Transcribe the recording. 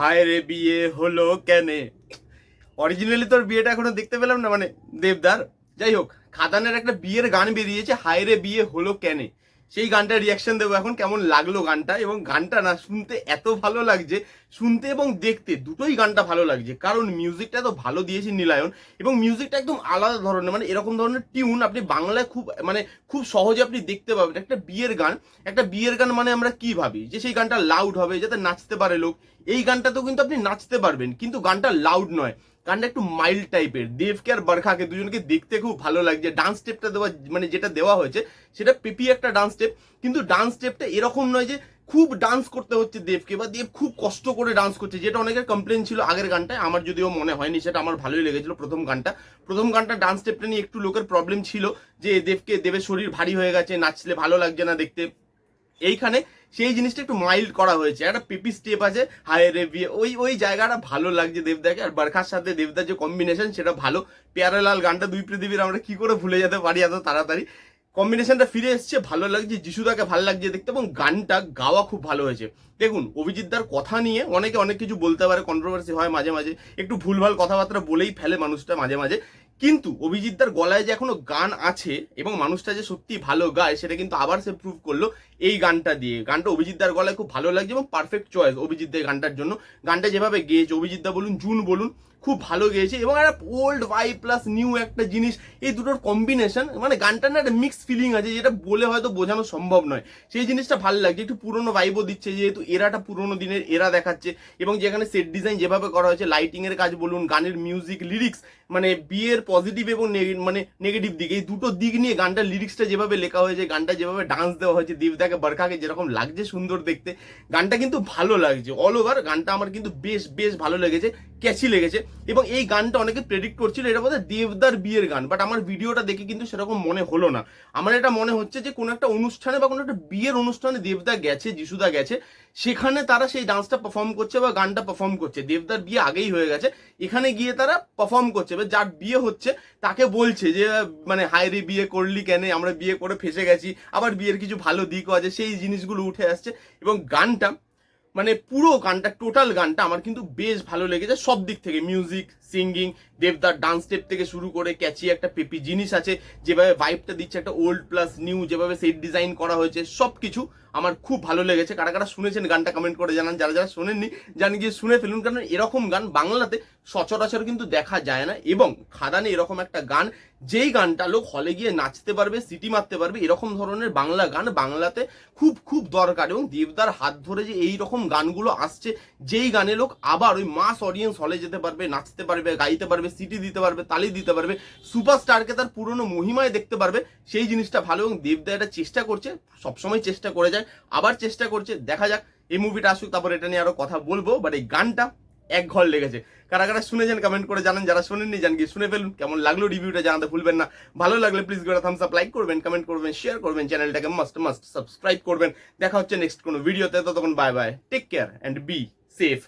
হায় রে, বিয়ে হলো কেনে? অরিজিনালি তোর বিয়েটা এখনও দেখতে পেলাম না মানে দেবদার? যাই হোক, খাদানের একটা বিয়ের গান বেরিয়েছে, হায় রে, বিয়ে হলো কেনে? সেই গানটা রিয়াকশন দেবো এখন কেমন লাগল গানটা এবং গানটা না শুনতে এত ভালো লাগছে, শুনতে এবং দেখতে দুটোই গানটা ভালো লাগছে। কারণ মিউজিকটা তো ভালো দিয়েছে নীলায়ন এবং মিউজিকটা একদম আলাদা ধরনের মানে এরকম ধরনের টিউন আপনি বাংলায় খুব মানে খুব সহজে আপনি দেখতে পাবেন। একটা বিয়ের গান, একটা বিয়ের গান মানে আমরা কি ভাবি? যে সেই গানটা লাউড হবে, যাতে নাচতে পারে লোক। এই গানটাতেও কিন্তু আপনি নাচতে পারবেন, কিন্তু গানটা লাউড নয়। গানটা একটু মাইল্ড টাইপের দেবকে আর বরখাকে দুজনকে দেখতে খুব ভালো লাগছে। ডান্স স্টেপটা দেওয়া মানে যেটা দেওয়া হয়েছে, সেটা পিপি একটা ডান্স স্টেপ কিন্তু ডান্স স্টেপটা এরকম নয় যে খুব ডান্স করতে হচ্ছে দেবকে বা দেব খুব কষ্ট করে ডান্স করছে। যেটা অনেকের কমপ্লেন ছিল আগের গানটায়, আমার যদিও মনে হয়নি, সেটা আমার ভালোই লেগেছিল প্রথম গানটা। প্রথম গানটা ডান্স স্টেপটা নিয়ে একটু লোকের প্রবলেম ছিল যে দেবকে দেবের শরীর ভারী হয়ে গেছে, নাচলে ভালো লাগছে না দেখতে। এইখানে সেই জিনিসটা একটু মাইল্ড করা হয়েছে। একটা পিপি স্টেপ আছে হায় রে বিয়ে ওই ওই জায়গাটা ভালো লাগছে দেবদাকে। আর বারখার সাথে দেবদার যে কম্বিনেশন সেটা ভালো। প্যারালাল গানটা দুই পৃথিবীর আমরা কি করে ভুলে যেতে পারি এত তাড়াতাড়ি? কম্বিনেশনটা ফিরে এসছে, ভালো লাগছে, যিশুদাকে ভালো লাগছে দেখতে, এবং গানটা গাওয়া খুব ভালো হয়েছে। দেখুন অভিজিৎদার কথা নিয়ে অনেকে অনেক কিছু বলতে পারে কন্ট্রোভার্সি হয় মাঝে মাঝে। একটু ভুলভাল কথাবার্তা বলেই ফেলে মানুষটা মাঝে মাঝে। কিন্তু অভিজিৎদার গলায় যে এখনও গান আছে এবং মানুষটা যে সত্যি ভালো গায়, সেটা কিন্তু আবার সে প্রুভ করল এই গানটা দিয়ে। গানটা অভিজিৎদার গলায় খুব ভালো লাগছে এবং পারফেক্ট চয়েস অভিজিৎদের গানটার জন্য। গানটা যেভাবে গেয়েছে, অভিজিৎদা বলুন, জুন বলুন, খুব ভালো গেয়েছে এবং একটা ওল্ড ওয়াই প্লাস নিউ একটা জিনিস, এই দুটোর কম্বিনেশন মানে গানটার না একটা মিক্স ফিলিং আছে যেটা বলে হয়তো বোঝানো সম্ভব নয়। সেই জিনিসটা ভালো লাগছে, একটু পুরোনো ভাইবও দিচ্ছে, যেহেতু এরাটা পুরোনো দিনের এরা দেখাচ্ছে এবং যেখানে সেট ডিজাইন যেভাবে করা হয়েছে লাইটিংয়ের কাজ বলুন, গানের মিউজিক লিরিক্স মানে বিয়ের পজিটিভ এবং মানে নেগেটিভ দিক। এই দুটো দিক নিয়ে গানটা লিরিক্সটা যেভাবে লেখা হয়েছে, গানটা যেভাবে ডান্স দেওয়া হয়েছে, দেবদাকে, বরখাকে যেরকম লাগছে সুন্দর দেখতে, গানটা কিন্তু ভালো লাগছে। অল ওভার গানটা আমার কিন্তু বেশ বেশ ভালো লেগেছে। ক্যাচি লেগেছে। এবং এই গানটা অনেকে প্রেডিক্ট করছিল, এটা বোধহয় দেবদার বিয়ের গান বাট আমার ভিডিওটা দেখে কিন্তু সেরকম মনে হলো না। আমার এটা মনে হচ্ছে যে কোনো একটা অনুষ্ঠানে বা কোনো একটা বিয়ের অনুষ্ঠানে দেবদা গেছে, যিশুদা গেছে, সেখানে তারা সেই ডান্সটা পারফর্ম করছে বা গানটা পারফর্ম করছে। দেবদার বিয়ে আগেই হয়ে গেছে, এখানে গিয়ে তারা পারফর্ম করছে। এবার যার বিয়ে হচ্ছে, তাকে বলছে যে মানে হায় রে, বিয়ে করলি কেন? আমরা বিয়ে করে ফেসে গেছি। আবার বিয়ের কিছু ভালো দিকও আছে। সেই জিনিসগুলো উঠে আসছে। এবং গানটা মানে পুরো গানটা টোটাল গানটা আমার কিন্তু বেশ ভালো লেগেছে সব দিক থেকে মিউজিক সিঙ্গিং দেবদার ডান্স স্টেপ থেকে শুরু করে ক্যাচি একটা পেপি জিনিস আছে, যেভাবে ভাইবটা দিচ্ছে একটা ওল্ড প্লাস নিউ যেভাবে সেট ডিজাইন করা হয়েছে সব কিছু আমার খুব ভালো লেগেছে। কারা কারা শুনেছেন গানটা কমেন্ট করে জানান, যারা যারা শোনেননি জানি গিয়ে শুনে ফেলুন, কারণ এরকম গান বাংলাতে সচরাচর কিন্তু দেখা যায় না। এবং খাদানে এরকম একটা গান, যেই গানটা লোক হলে গিয়ে নাচতে পারবে সিটি মারতে পারবে, এরকম ধরনের বাংলা গান বাংলাতে খুব খুব দরকার। এবং দেবদার হাত ধরে যে এই রকম গানগুলো আসছে, যেই গানে লোক আবার ওই মাস অডিয়েন্স হলে যেতে পারবে, নাচতে পারবে, গাইতে পারবে, সিটি দিতে পারবে, তালি দিতে পারবে সুপারস্টারকে তার পুরনো মহিমায় দেখতে পারবে, সেই জিনিসটা ভালো এবং দেবদা এটা চেষ্টা করছে, সবসময় চেষ্টা করে যায়, আবার চেষ্টা করছে, দেখা যাক, এই মুভিটা আসুক, তারপর এটা নিয়ে আরও কথা বলব বাট এই গানটা এক ঘর লেগেছে। কারা কারা শুনেছেন কমেন্ট করে জানান, যারা শুনেননি জান গিয়ে শুনে ফেলুন, কেমন লাগল রিভিউটা জানাতে ভুলবেন না। ভালো লাগলে প্লিজ করে থামস আপ লাইক করবেন কমেন্ট করবেন শেয়ার করবেন, চ্যানেলটাকে মাস্ট মাস্ট সাবস্ক্রাইব করবেন। দেখা হচ্ছে নেক্সট কোনো ভিডিওতে ততক্ষণ bye bye take care and be safe